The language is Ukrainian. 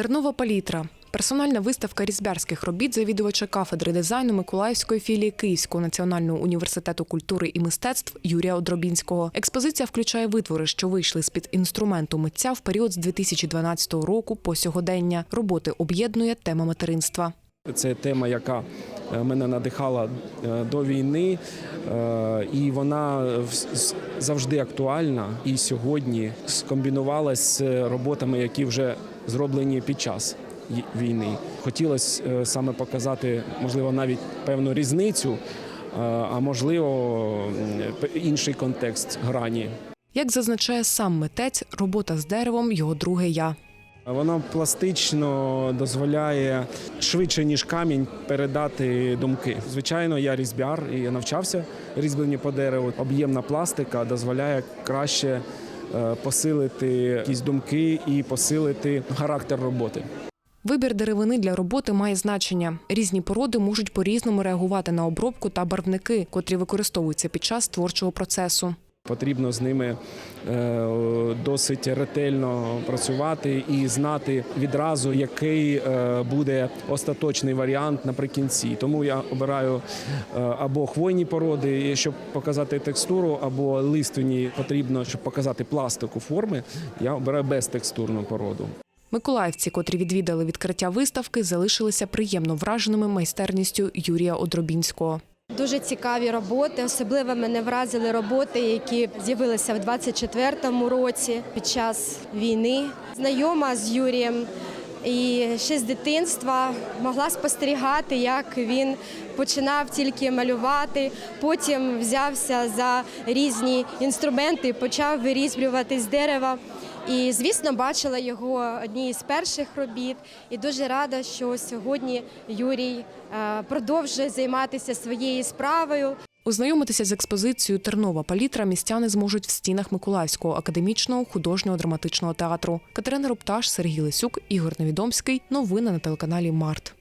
Тернова палітра. Персональна виставка різбярських робіт завідувача кафедри дизайну Миколаївської філії Київського національного університету культури і мистецтв Юрія Одробінського. Експозиція включає витвори, що вийшли з під інструменту митця в період з 2012 року по сьогодення. Роботи об'єднує тема материнства. Це тема, яка мене надихала е, до війни, е, і вона завжди актуальна. І сьогодні скомбінувалась з роботами, які вже зроблені під час війни. Хотілося е, саме показати, можливо, навіть певну різницю, е, а можливо, інший контекст грані. Як зазначає сам митець, робота з деревом його друге я. Воно пластично дозволяє швидше ніж камінь передати думки. Звичайно, я різьбяр і я навчався різьбленню по дереву. Об'ємна пластика дозволяє краще е, посилити якісь думки і посилити характер роботи. Вибір деревини для роботи має значення. Різні породи можуть по-різному реагувати на обробку та барвники, котрі використовуються під час творчого процесу. Потрібно з ними е, досить ретельно працювати і знати відразу, який е, буде остаточний варіант наприкінці. Тому я обираю е, або хвойні породи, щоб показати текстуру, або лиственні потрібно, щоб показати пластику форми. Я обираю безтекстурну породу. Миколаївці, котрі відвідали відкриття виставки, залишилися приємно враженими майстерністю Юрія Одробінського. Дуже цікаві роботи. Особливо мене вразили роботи, які з'явилися в 24-му році під час війни. Знайома з Юрієм і ще з дитинства могла спостерігати, як він починав тільки малювати, потім взявся за різні інструменти, почав вирізблювати з дерева. І, звісно, бачила його одні з перших робіт, і дуже рада, що сьогодні Юрій е, продовжує займатися своєю справою. Ознайомитися з експозицією Тернова палітра містяни зможуть в стінах Миколаївського академічного художнього драматичного театру. Катерина Рупташ, Сергій Лисюк, Ігор Невідомський. Новини на телеканалі Март.